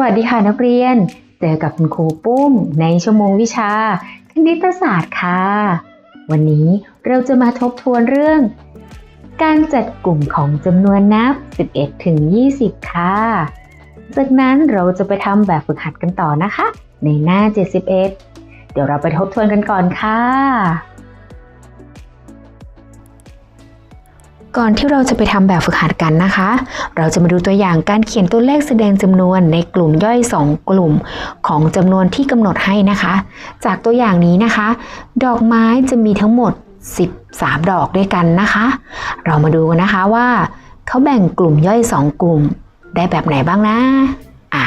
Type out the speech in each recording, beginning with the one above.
วัสดีค่ะนักเรียน เจอกับคุณครูปุ้ม ในชั่วโมงวิชาคณิตศาสตร์ค่ะ วันนี้เราจะมาทบทวนเรื่อง การจัดกลุ่มของจำนวนนับ 11 ถึง 20 ค่ะ จากนั้นเราจะไปทำแบบฝึกหัดกันต่อนะคะ ในหน้า 71 เดี๋ยวเราไปทบทวนกันก่อนค่ะ ก่อนที่เราจะไปทำแบบฝึกหัดกันนะคะ เราจะมาดูตัวอย่างการเขียนตัวเลขแสดงจำนวนในกลุ่มย่อย 2 กลุ่มของจำนวนที่กำหนดให้นะคะ จากตัวอย่างนี้นะคะ ดอกไม้จะมีทั้งหมด 13 ดอกด้วยกันนะคะ เรามาดูนนะคะว่า เขาแบ่งกลุ่มย่อย 2 กลุ่มได้แบบไหนบ้างนะอะ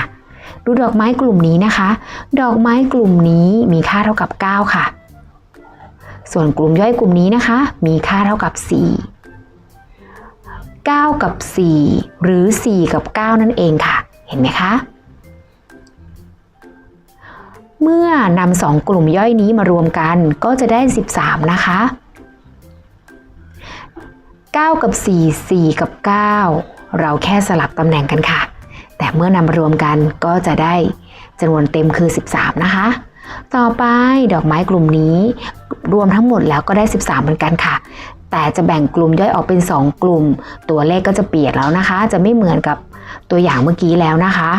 ดูดอกไม้กลุ่มนี้นะคะ ดอกไม้กลุ่มนี้มีค่าเท่ากับ 9 ค่ะ ส่วนกลุ่มย่อยกลุ่มนี้นะคะ มีค่าเท่ากับ 4 9 กับ 4 หรือ 4 กับ 9 นั่นเองค่ะ เห็นไหมคะ เมื่อนำสองกลุ่มย่อยนี้มารวมกันก็จะได้ 13 นะคะ 9 กับ 4 4 กับ 9 เราแค่สลับตำแหน่งกันค่ะ แต่เมื่อนำมารวมกันก็จะได้จำนวนเต็มคือ 13 นะคะ ต่อไปดอกไม้กลุ่มนี้รวมทั้งหมดแล้วก็ได้ 13 เหมือนกันค่ะ แต่จะแบ่งกลุ่มย่อยออกเป็น 2 กลุ่ม ตัวเลขก็จะเปลี่ยนแล้วนะคะ จะไม่เหมือนกับตัวอย่างเมื่อกี้แล้วนะคะ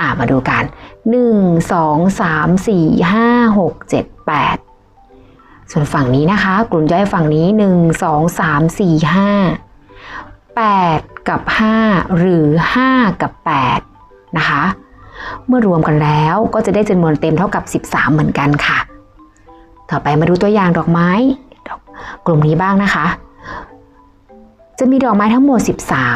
อ่ามาดูกัน 1 2 3 4 5 6 7 8 ส่วนฝั่งนี้นะคะ กลุ่มย่อยฝั่งนี้ 1 2 3 4 5 8 กับ 5 หรือ 5 กับ 8 นะคะ เมื่อรวมกันแล้วก็จะได้จำนวนเต็มเท่ากับ 13 เหมือนกันค่ะ ต่อไปมาดูตัวอย่างดอกไม้ กลุ่มนี้บ้างนะคะ จะมีดอกไม้ทั้งหมด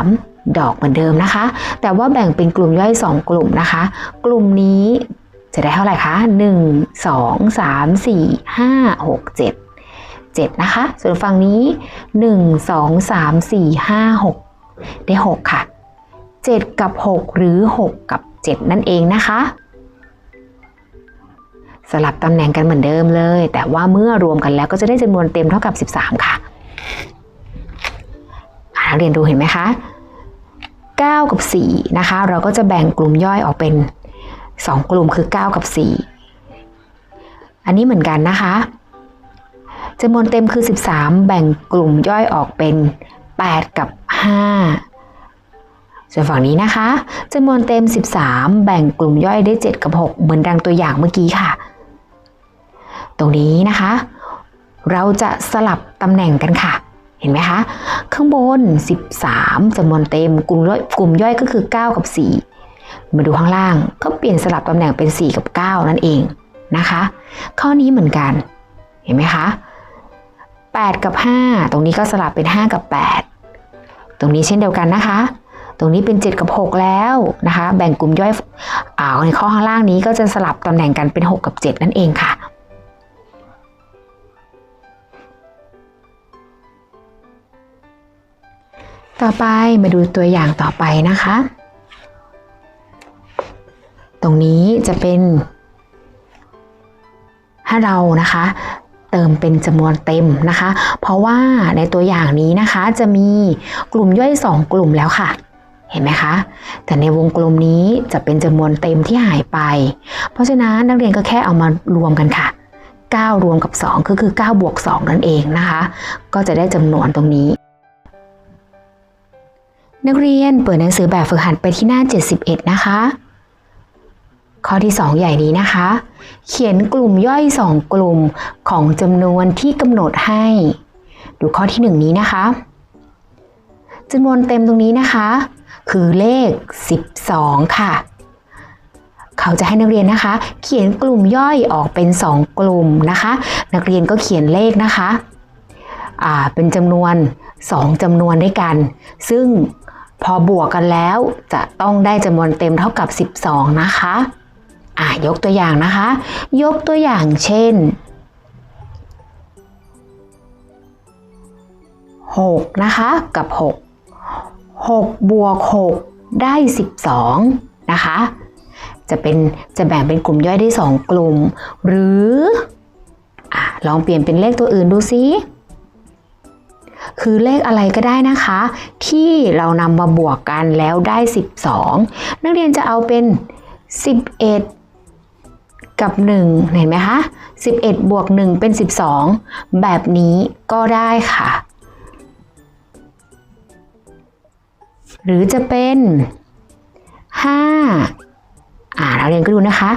13 ดอกเหมือนเดิมนะคะ แต่ว่าแบ่งเป็นกลุ่มย่อย 2 กลุ่มนะคะ กลุ่มนี้จะได้เท่าไหร่คะ 1 2 3 4 5 6 7 7 นะคะ ส่วนฝั่งนี้ 1 2 3 4 5 6 ได้ 6 ค่ะ 7 กับ 6 หรือ 6 กับ 7 นั่นเองนะคะ สลับตำแหน่งกันเหมือนเดิมเลย แต่ว่าเมื่อรวมกันแล้วก็จะได้จำนวนเต็มเท่ากับ 13ค่ะอะนักเรียนดูเห็นไหมคะ 9 กับ 4 นะคะ เราก็จะแบ่งกลุ่มย่อยออกเป็น 2 กลุ่มคือ 9 กับ 4 อันนี้เหมือนกันนะคะจำนวนเต็มคือ 13 แบ่งกลุ่มย่อยออกเป็น 8 กับ 5 ส่วนฝั่งนี้นะคะจำนวนเต็ม 13 แบ่งกลุ่มย่อยได้ 7 กับ 6 เหมือนดังตัวอย่างเมื่อกี้ค่ะ ตรงนี้นะคะ เราจะสลับตำแหน่งกันค่ะ เห็นไหมคะ ข้างบน 13จำนวนเต็มกลุ่มย่อยกลุ่มย่อยก็คือ 9 กับ 4 มาดูข้างล่างก็เปลี่ยนสลับตำแหน่งเป็น 4 กับ 9 นั่นเองนะคะ ข้อนี้เหมือนกัน เห็นไหมคะ 8 กับ 5 ตรงนี้ก็สลับเป็น 5 กับ 8 ตรงนี้เช่นเดียวกันนะคะตรงนี้เป็น 7 กับ 6 แล้วนะคะ แบ่งกลุ่มย่อยอ่าในข้อข้างล่างนี้ก็จะสลับตำแหน่งกันเป็น 6 กับ 7 นั่นเองค่ะ ต่อไปมาดูตัวอย่างต่อไปนะคะ ตรงนี้จะเป็นให้เรานะคะ เติมเป็นจำนวนเต็มนะคะ เพราะว่าในตัวอย่างนี้นะคะจะมีกลุ่มย่อย 2 กลุ่มแล้วค่ะ เห็นไหมคะ แต่ในวงกลมนี้จะเป็นจำนวนเต็มที่หายไป เพราะฉะนั้นนักเรียนก็แค่เอามารวมกันค่ะ 9 รวมกับ 2 ก็คือ9บวก2นั่นเองนะคะ ก็จะได้จำนวนตรงนี้ นักเรียนเปิดหนังสือแบบฝึกหัดไปที่หน้า 71 นะคะ ข้อที่ 2 ใหญ่นี้นะคะ เขียนกลุ่มย่อย 2 กลุ่มของจำนวนที่กำหนดให้ ดูข้อที่ 1 นี้นะคะจำนวนเต็มตรงนี้นะคะ คือเลข 12 ค่ะ เขาจะให้นักเรียนนะคะ เขียนกลุ่มย่อยออกเป็น 2 กลุ่มนะคะ นักเรียนก็เขียนเลขนะคะเป็นจำนวน 2จำนวนด้วยกัน ซึ่ง พอบวกกันแล้วจะต้องได้จำนวนเต็มเท่ากับ 12 นะคะอ่ายกตัวอย่างนะคะ ยกตัวอย่างเช่น 6 นะคะ กับ 6 6 บวก 6 ได้ 12 นะคะ จะเป็นจะแบ่งเป็นกลุ่มย่อยได้ 2 กลุ่ม หรืออลองเปลี่ยนเป็นเลขตัวอื่นดูซิ คือเลขอะไรก็ได้นะคะ ที่เรานำมาบวกกันแล้วได้ 12 นักเรียนจะเอาเป็น 11 กับ 1 เห็นไหมคะ 11 บวก 1 เป็น 12 แบบนี้ก็ได้ค่ะ หรือจะเป็น 5 อ่านักเรียนก็ดูนะคะ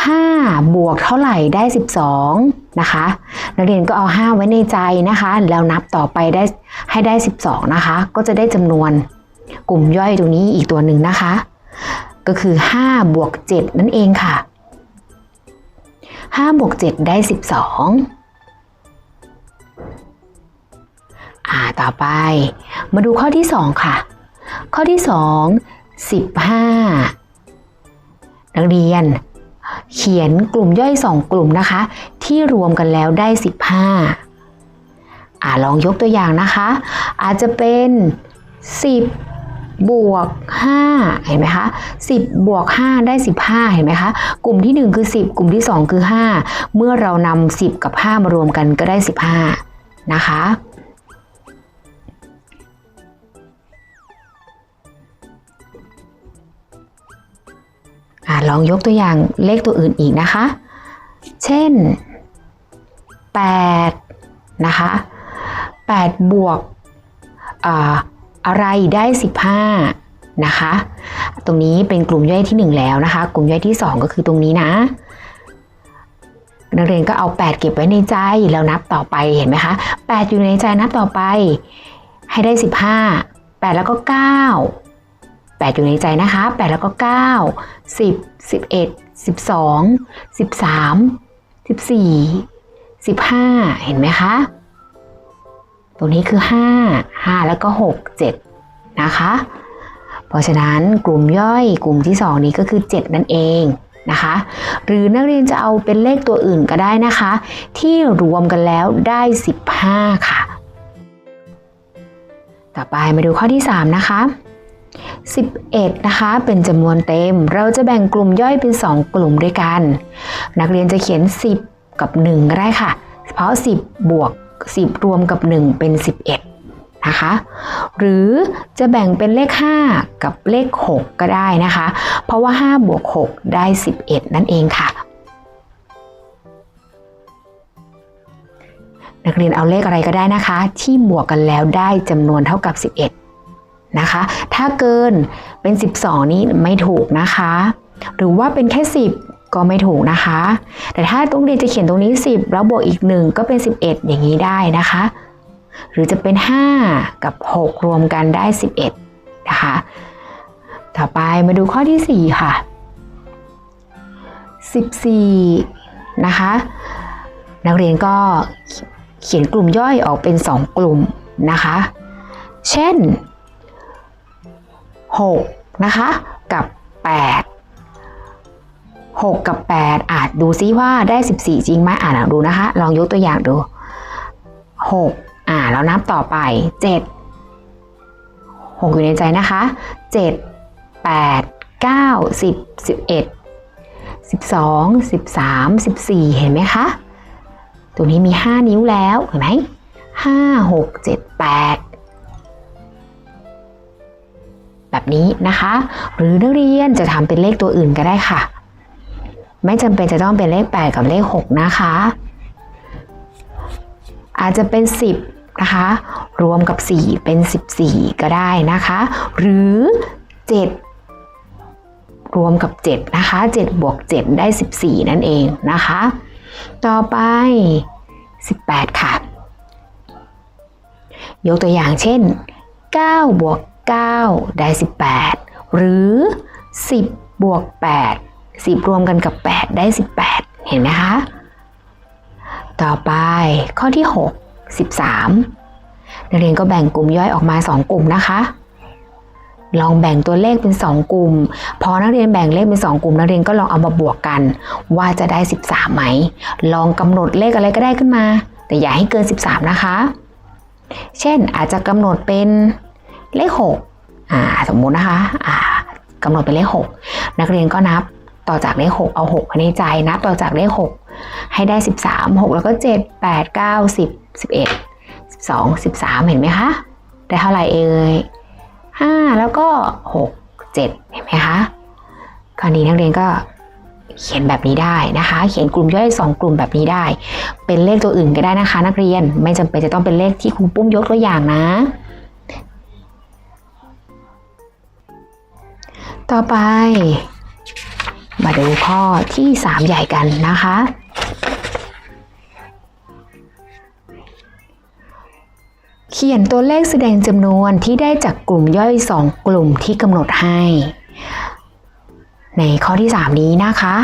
5 บวกเท่าไหร่ได้ 12 นะคะ นักเรียนก็เอา 5 ไว้ในใจนะคะ แล้วนับต่อไปได้ให้ได้ 12 นะคะ ก็จะได้จำนวนกลุ่มย่อยตรงนี้อีกตัวหนึ่งนะคะ ก็คือ 5 บวก 7 นั่นเองค่ะ 5 บวก 7 ได้ 12อ่าต่อไปมาดูข้อที่ 2 ค่ะ ข้อที่ 2 15 นักเรียน เขียนกลุ่มย่อย 2 กลุ่มนะคะ ที่รวมกันแล้วได้ 15อ่าลองยกตัวอย่างนะคะ อาจจะเป็น 10 บวก 5 เห็นไหมคะ 10 บวก 5 ได้ 15 เห็นไหมคะ กลุ่มที่ 1 คือ 10 กลุ่มที่ 2 คือ 5 เมื่อเรานำ10 กับ 5 มารวมกันก็ได้ 15 นะคะ ลองยกตัวอย่างเลขตัวอื่นอีกนะคะ เช่น 8 นะคะ 8 บวกอะไรได้ 15 นะคะ ตรงนี้เป็นกลุ่มย่อยที่ 1 แล้วนะคะ กลุ่มย่อยที่ 2 ก็คือตรงนี้นะ นักเรียนก็เอา 8 เก็บไว้ในใจแล้วนับต่อไปเห็นไหมคะ 8 อยู่ในใจนับต่อไปให้ได้ 15 8 แล้วก็ 9 8 อยู่ในใจนะคะ 8 แล้วก็ 9 10 11 12 13 14 15 เห็นไหมคะ ตรงนี้คือ 5 5 แล้วก็ 6 7 นะคะ เพราะฉะนั้นกลุ่มย่อยกลุ่มที่ 2 นี้ก็คือ 7 นั่นเองนะคะ หรือนักเรียนจะเอาเป็นเลขตัวอื่นก็ได้นะคะ ที่รวมกันแล้วได้ 15 ค่ะ ต่อไปมาดูข้อที่ 3 นะคะ 11 นะคะ เป็นจำนวนเต็ม เราจะแบ่งกลุ่มย่อยเป็น 2 กลุ่มด้วยกัน นักเรียนจะเขียน 10 กับ 1 ก็ได้ค่ะ เพราะ 10 บวก 10 รวมกับ 1 เป็น 11 นะคะ หรือจะแบ่งเป็นเลข 5 กับเลข 6 ก็ได้นะคะ เพราะว่า 5 บวก 6 ได้ 11 นั่นเองค่ะ นักเรียนเอาเลขอะไรก็ได้นะคะ ที่บวกกันแล้วได้จำนวนเท่ากับ 11 นะคะ ถ้าเกินเป็น 12 นี้ไม่ถูกนะคะ หรือว่าเป็นแค่ 10 ก็ไม่ถูกนะคะ แต่ถ้าต้องเรียนจะเขียนตรงนี้ 10 แล้วบวกอีก 1 ก็เป็น 11 อย่างนี้ได้นะคะ หรือจะเป็น 5 กับ 6 รวมกันได้ 11 นะคะ ต่อไปมาดูข้อที่ 4 ค่ะ 14 นะคะ นักเรียนก็เขียนกลุ่มย่อยออกเป็น 2 กลุ่มนะคะ เช่น 6 นะคะ กับ 8 6 กับ 8 อาจดูซิว่าได้ 14 จริงไหมอ่านดูนะคะ ลองยกตัวอย่างดู 6 อ่าแล้วนับต่อไป 7 6 อยู่ในใจนะคะ 7 8 9 10 11 12 13 14 เห็นไหมคะ ตัวนี้มี 5 นิ้วแล้ว เห็นไหม5 6 7 8 แบบนี้นะคะ หรือนักเรียนจะทำเป็นเลขตัวอื่นก็ได้ค่ะ ไม่จำเป็นจะต้องเป็นเลข 8 กับเลข 6 นะคะ อาจจะเป็น 10 นะคะ รวมกับ 4 เป็น 14 ก็ได้นะคะ หรือ 7 รวมกับ 7 นะคะ 7 บวก 7 ได้ 14 นั่นเองนะคะ ต่อไป 18 ค่ะ ยกตัวอย่างเช่น9บวก 9 ได้ 18 หรือ 10 บวก 8 10 รวมกันกับ 8 ได้ 18 เห็นไหมคะ ต่อไปข้อที่ 6 13 นักเรียนก็แบ่งกลุ่มย่อยออกมา 2 กลุ่มนะคะ ลองแบ่งตัวเลขเป็น 2 กลุ่ม พอนักเรียนแบ่งเลขเป็น 2 กลุ่ม นักเรียนก็ลองเอามาบวกกัน ว่าจะได้ 13 ไหม ลองกำหนดเลขอะไรก็ได้ขึ้นมา แต่อย่าให้เกิน 13 นะคะ เช่นอาจจะกำหนดเป็น เลข6อ่าสมมุตินะคะอ่ากำหนดเป็นเลข6นักเรียนก็นับต่อจากเลข6เอา6ไว้ในใจนับต่อจากเลข6ให้ได้13 6แล้วก็7 8 9 10 11 12 13เห็นไหมคะได้เท่าไหร่เอ่ย5แล้วก็6 7เห็นไหมคะคราวนี้นักเรียนก็เขียนแบบนี้ได้นะคะ เขียนกลุ่มย่อยสองกลุ่มแบบนี้ได้ เป็นเลขตัวอื่นก็ได้นะคะ นักเรียนไม่จำเป็นจะต้องเป็นเลขที่ครูปุ้มยกตัวอย่างนะ ต่อไป มาดูข้อที่ 3 ใหญ่กันนะคะ เขียนตัวเลขแสดงจำนวนที่ได้จากกลุ่มย่อย 2 กลุ่มที่กำหนดให้ ในข้อที่ 3 นี้นะคะ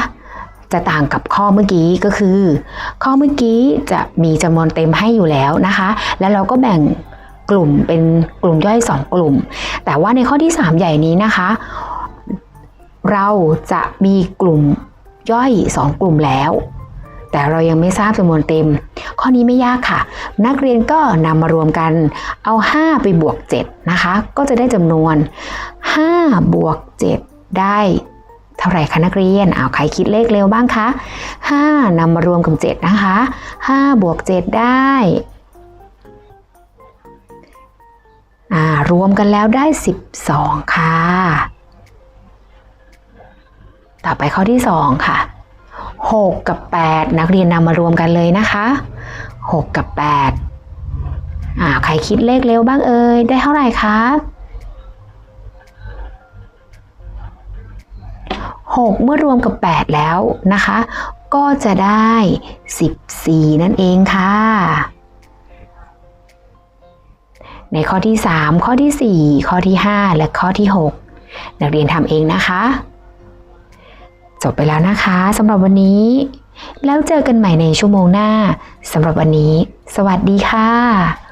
จะต่างกับข้อเมื่อกี้ก็คือ ข้อเมื่อกี้จะมีจำนวนเต็มให้อยู่แล้วนะคะ แล้วเราก็แบ่งกลุ่มเป็นกลุ่มย่อย 2 กลุ่ม แต่ว่าในข้อที่ 3 ใหญ่นี้นะคะ เราจะมีกลุ่มย่อย 2 กลุ่มแล้ว แต่เรายังไม่ทราบจำนวนเต็ม ข้อนี้ไม่ยากค่ะ นักเรียนก็นำมารวมกันเอา 5 ไปบวก 7 นะคะ ก็จะได้จำนวน 5 บวก 7 ได้เท่าไหร่คะนักเรียนเอาใครคิดเลขเร็วบ้างคะ 5นำมารวมกับ 7 นะคะ 5 บวก 7 ได้อ่ารวมกันแล้วได้ 12 ค่ะ ต่อไปข้อที่ 2 ค่ะ 6 กับ 8 นักเรียนนำมารวมกันเลยนะคะ 6 กับ 8อ่าใครคิดเลขเร็วบ้างเอ่ยได้เท่าไหร่คะ6เมื่อรวมกับ 8 แล้วนะคะ ก็จะได้ 14 นั่นเองค่ะ ในข้อที่ 3 ข้อที่ 4 ข้อที่ 5 และข้อที่ 6 นักเรียนทำเองนะคะ จบไปแล้วนะคะสำหรับวันนี้ แล้วเจอกันใหม่ในชั่วโมงหน้าสำหรับวันนี้ สวัสดีค่ะ